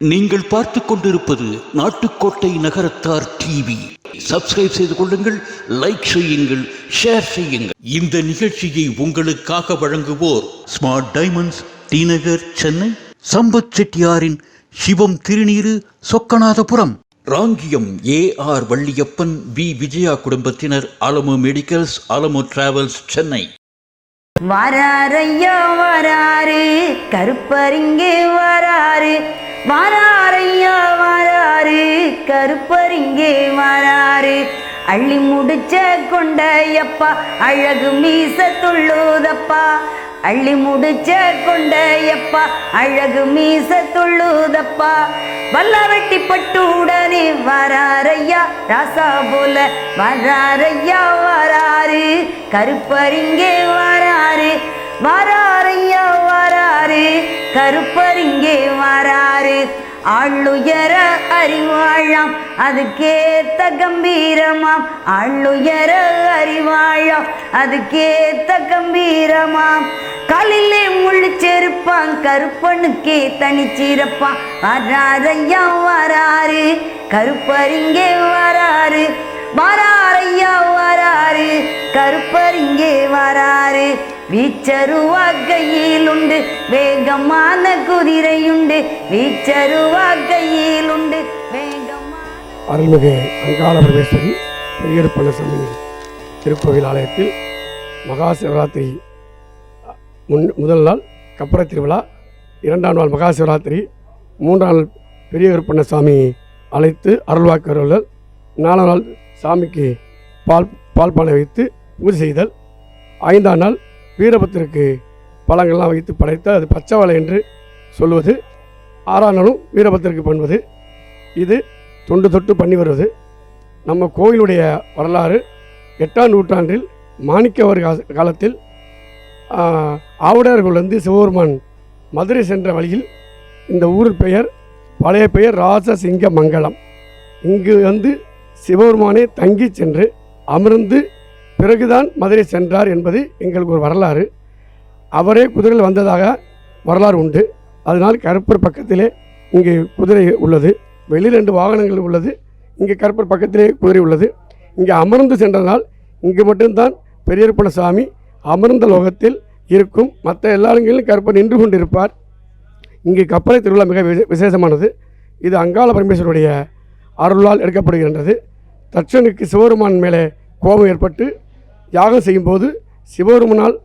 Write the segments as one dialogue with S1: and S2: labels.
S1: நீங்கள் பார்த்து கொண்டிருப்பது நாட்டுக்கோட்டை நகரத்தார் டிவி. சப்ஸ்கிரைப் செய்து கொள்ளுங்கள் லைக் செய்யுங்கள் ஷேர் செய்யுங்கள். இந்த நிகழ்ச்சியை உங்களுக்காக வழங்குவோர் smart diamonds T Nagar Chennai Sampath செட்டியாரின் Sivam திருநீரு Chokkanathapuram. Rangiyam A R Valliappan V Vijaya குடும்பத்தினர் அலமு மெடிக்கல்ஸ் அலமு டிராவல்ஸ் சென்னை
S2: வராரையா வராரு கருப்பரிங்கே வராரு வராரையா வராரு. கருப்பரிங்கே வராரு. அள்ளி முடிச்ச கொண்டையப்பா அழகு மீச துள்ளுதப்பா அள்ளி முடிச்ச கொண்டையப்பா அழகு மீச துள்ளுதப்பா வல்லவெட்டி பட்டுடனே வராரையா ராசா போல வராரையா வராரு. கருப்பரிங்கே வராரு. வராரையா வராரு. கருப்பரிங்கே வராரு ஆளுயர அறிவாழாம் அதுக்கேத்த கம்பீரமாம். ஆளுயர அறிவாழாம் அதுக்கேத்த கம்பீரமாம். காலிலே முழிச்சிருப்பான் கருப்பனுக்கே தனிச்சிருப்பான் வராரையா வராரு கருப்பரிங்கே வராரு வராரையா வராரு கருப்பரிங்கே வராரு வீச்சருவாக்கையில் உண்டு வேகமான குதிரையுண்டு. வீச்சருவாக்கையில் உண்டு வேகமான
S3: அருள்மிகு அங்காள பிரதேசரி பெரியப்பண்ணசாமி திருக்கோவில் ஆலயத்தில் மகா சிவராத்திரி முன் முதல் நாள் கப்பர திருவிழா இரண்டாம் நாள் மகா சிவராத்திரி மூன்றாம் நாள் பெரிய கருப்பண்ணசாமி அழைத்து அருள்வாக்கு அருள்கள் நாலாம் நாள் சாமிக்கு பால் பால் பானை வைத்து பூஜை செய்தல். ஐந்தாம் நாள் வீரபத்திற்கு பழங்கள்லாம் வைத்து படைத்து அது பச்சை என்று சொல்வது. ஆறாம் நாளும் வீரபத்திற்கு பண்ணுவது. இது தொண்டு தொட்டு பண்ணி வருவது. நம்ம கோயிலுடைய வரலாறு எட்டாம் நூற்றாண்டில் மாணிக்கவர் கா- காலத்தில் ஆஹ், வந்து சிவபெருமான் மதுரை சென்ற வழியில் இந்த ஊர் பெயர் பழைய பெயர் ராசசிங்க மங்கலம். இங்கு வந்து சிவபெருமானே தங்கி சென்று அமர்ந்து பிறகுதான் மதுரை சென்றார் என்பது எங்களுக்கு ஒரு வரலாறு. அவரே குதிரையில் வந்ததாக வரலாறு உண்டு. அதனால் கருப்பர் பக்கத்திலே இங்கே குதிரை உள்ளது. வெளி ரெண்டு வாகனங்கள் உள்ளது. இங்கே கருப்பர் பக்கத்திலே குதிரை உள்ளது. இங்கே அமர்ந்து சென்றதால் இங்கு மட்டும்தான் பெரியப்பன சாமி அமர்ந்த லோகத்தில் இருக்கும் மற்ற எல்லா இடங்களிலும் கருப்பர் நின்று கொண்டிருப்பார். இங்கே கப்பலை திருவிழா மிக விசேஷமானது. இது அங்காள பரமேஸ்வருடைய அருளால் எடுக்கப்படுகின்றது. தட்சனுக்கு சிவபெருமான் மேலே கோபம் ஏற்பட்டு யாகம் செய்யும்போது சிவபெருமனால்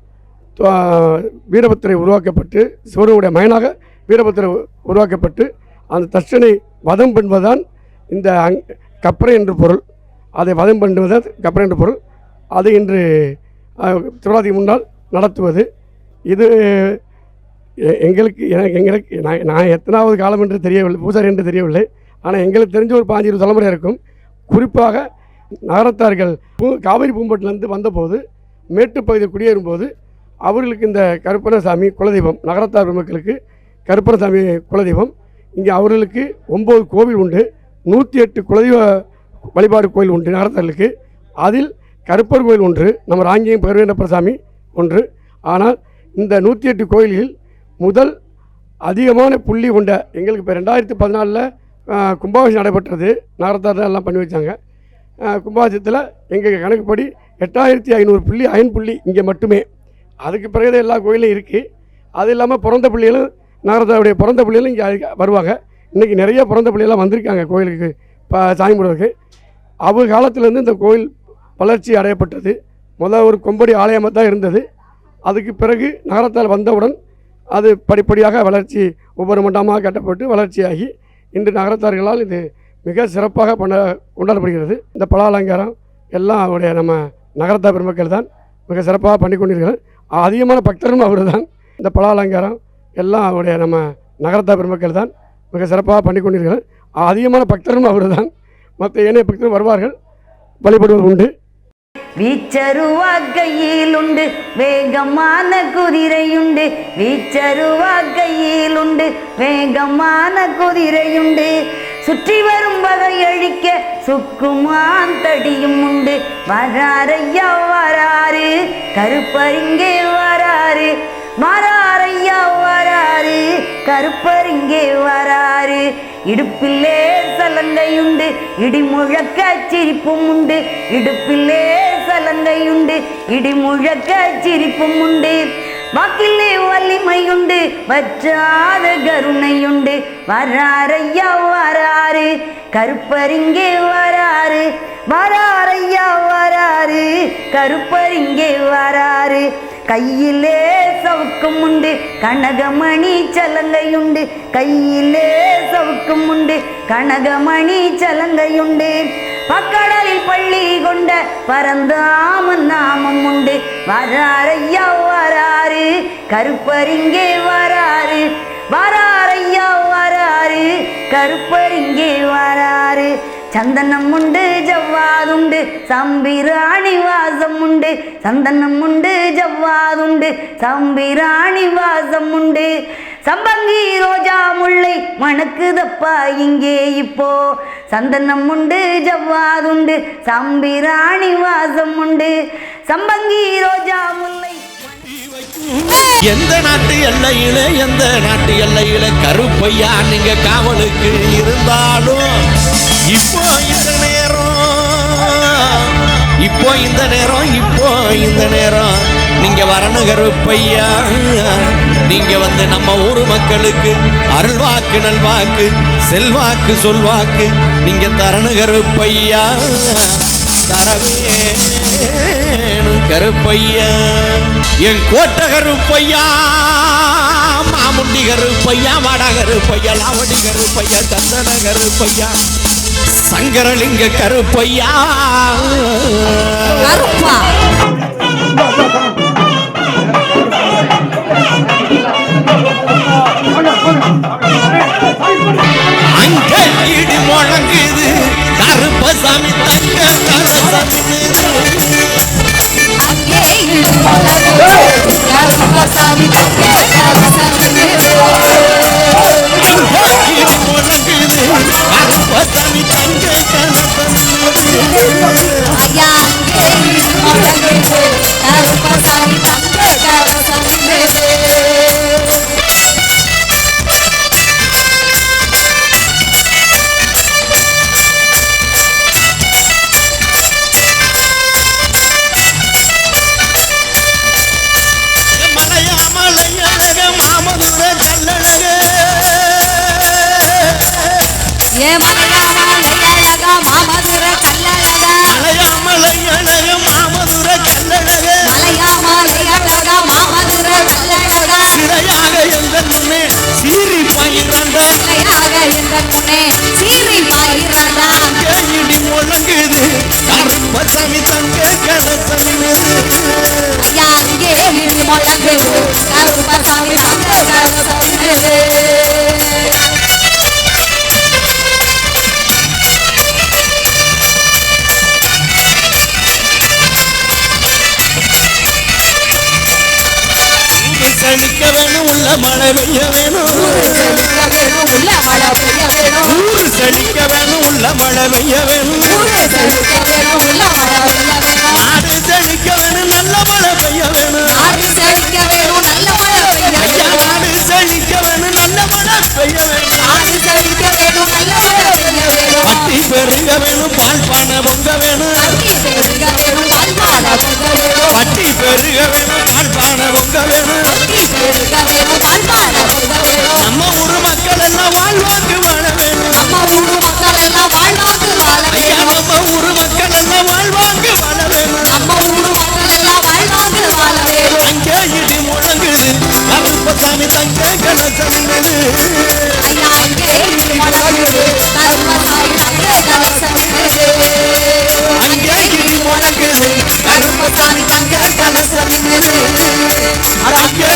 S3: வீரபத்திரை உருவாக்கப்பட்டு சிவருடைய மயனாக வீரபத்திரை உருவாக்கப்பட்டு அந்த தட்சனை வதம் பண்ணுவதுதான் இந்த அங் கப்பரை என்று பொருள். அதை வதம் பண்ணுவதுதான் கப்பரை என்று பொருள். அது இன்று திருவாதி முன்னால் நடத்துவது. இது எங்களுக்கு எனக்கு எங்களுக்கு நான் நான் எத்தனாவது காலம் என்று தெரியவில்லை பூசாரி என்று தெரியவில்லை. ஆனால் எங்களுக்கு தெரிஞ்ச ஒரு பாஞ்சு இருபது தலைமுறை இருக்கும். குறிப்பாக நகரத்தார்கள் பூ காவிரி பூம்பட்டிலேருந்து வந்தபோது மேட்டுப்பகுதியில் குடியேறும்போது அவர்களுக்கு இந்த கருப்பணசாமி குலதெய்வம் நகரத்தார் பெருமக்களுக்கு கருப்பணசாமி குலதெய்வம் இங்கே அவர்களுக்கு ஒம்பது கோவில் உண்டு நூற்றி எட்டு குலதெய்வ வழிபாடு கோயில் உண்டு நகரத்தார்களுக்கு. அதில் கருப்பர் கோயில் ஒன்று நம்ம ராங்கியம் பருவேண்டப்பர் சாமி ஒன்று. ஆனால் இந்த நூற்றி எட்டு கோயிலில் முதல் அதிகமான புள்ளி கொண்ட எங்களுக்கு இப்போ ரெண்டாயிரத்தி பதினாலில் கும்பாபிஷம் நடைபெற்றது. நகரத்தார் எல்லாம் பண்ணி வச்சாங்க. கும்பாபிஷத்தில் கும்பாபிஷேகத்தில் எங்கள் கணக்குப்படி எட்டாயிரத்தி ஐநூறு புள்ளி அயன் புள்ளி இங்கே மட்டுமே. அதுக்கு பிறகு எல்லா கோயிலும் இருக்குது அது இல்லாமல் பிறந்த பிள்ளைகளும் நகரத்தாருடைய பிறந்த பிள்ளைகளும் இங்கே வருவாங்க. இன்றைக்கி நிறைய பிறந்த பிள்ளைகள்லாம் வந்திருக்காங்க கோயிலுக்கு இப்போ சாமி கும்பிடுறதுக்கு. அவங்க காலத்துலேருந்து இந்த கோயில் வளர்ச்சி அடையப்பட்டது. முதல் ஒரு கொம்படி ஆலயமாக தான் இருந்தது. அதுக்கு பிறகு நகரத்தால் வந்தவுடன் அது படிப்படியாக வளர்ச்சி ஒவ்வொரு மண்டலமாக கட்டப்பட்டு வளர்ச்சியாகி இன்று நகரத்தார்களால் இது மிக சிறப்பாக பண்ண கொண்டாடப்படுகிறது. இந்த பல அலங்காரம் எல்லாம் அவருடைய நம்ம நகரத்தார் பெருமக்கள் தான் மிக சிறப்பாக பண்ணி கொண்டிருக்கிறார். அதிகமான பக்தரும் அவர் தான் இந்த பல அலங்காரம் எல்லாம் அவருடைய நம்ம நகரத்தார் பெருமக்கள் தான் மிக சிறப்பாக பண்ணி கொண்டிருக்கிறார். அதிகமான பக்தரும் அவர் தான் மற்ற ஏனைய பக்தரும் வருவார்கள். வழிபடுவது உண்டு.
S2: வீச்சருவா உண்டு வேகமான குதிரையுண்டு. வீச்சருவா உண்டு வேகமான குதிரையுண்டு. சுற்றி வரும் வகை அழிக்க சுக்குமான் தடியும் உண்டு. வராரையா வராரு கருப்பரிங்கே வராரு மாறாரையா வராரு கருப்பரிங்கே வராரு இடுப்பிலே சலங்கையுண்டு. இடிமுழக்க சிரிப்பும் உண்டு. இடுப்பிலே சலங்கையுண்டு இடி முழக்க சிரிப்பும் உண்டு. வாக்கிலே வலிமையுண்டு. வற்றாத கருணையுண்டு. வராறையா வராறு. கருப்பரிங்கே வராறு. வராறையா வராறு. கருப்பரிங்கே வராறு. கையிலே சவுக்கும் உண்டு. கனகமணி சலங்கையுண்டு. கையிலே சவுக்கும் உண்டு. கனகமணி சலங்கையுண்டு. பக்கடலில் பள்ளி கொண்ட பரந்தாமன் நாமம் உண்டு. வராரையா வராறு. கருப்பரிங்கே வராறு. வராரையா வராறு. கருப்பரிங்கே வராறு. சந்தனம் உண்டு ஜவ்வாதுண்டு சம்பிராணி வாசம் உண்டு. சந்தனம் உண்டு ஜவ்வாதுண்டு சம்பிராணி வாசம் உண்டு. சம்பங்கி ரோஜா முல்லை மணக்குதப்பா இங்கே இப்போ. சந்தனம் உண்டு ஜவ்வாதுண்டு சம்பிராணி வாசம் உண்டு. சம்பங்கி ரோஜா முல்லை
S4: எந்த நாட்டு எல்லையில எந்த நாட்டு எல்லையில கருப்பையா நீங்க காவலுக்கு இருந்தாலும் இப்போ இந்த நேரம் இப்போ இந்த நேரம் இப்போ இந்த நேரம். நீங்க வரணும் கருப்பையா நீங்க வந்து நம்ம ஊர் மக்களுக்கு அருள்வாக்கு நல்வாக்கு செல்வாக்கு சொல்வாக்கு நீங்க தரணும் கருப்பையா தரவே கருப்பையா என் கோட்ட கருப்பையா மாமுண்டி கருப்பையா வட கருப்பையா லாவடி கருப்பையா சந்தன கருப்பையா சங்கரலிங்க கருப்பையா.
S2: கருப்பா?
S4: அங்க இடி முழங்குது. கருப்பசாமி தங்க கரசாமி சீறி
S5: பாயிரடா
S4: இடி முழங்குது கருப்பசாமி தங்க கலசமி
S5: ஐயா அங்கே இழுமலகு கருப்பசாமி தங்க கரசாமி
S4: செழிக்க வேணும் உள்ள மழை பெய்ய வேணும்.
S5: உள்ள மழை பெய்ய வேணும்.
S4: ஊரு செழிக்க வேணும் உள்ள மழை பெய்ய வேணும். நாடு செழிக்க வேணும் இடி முழங்குது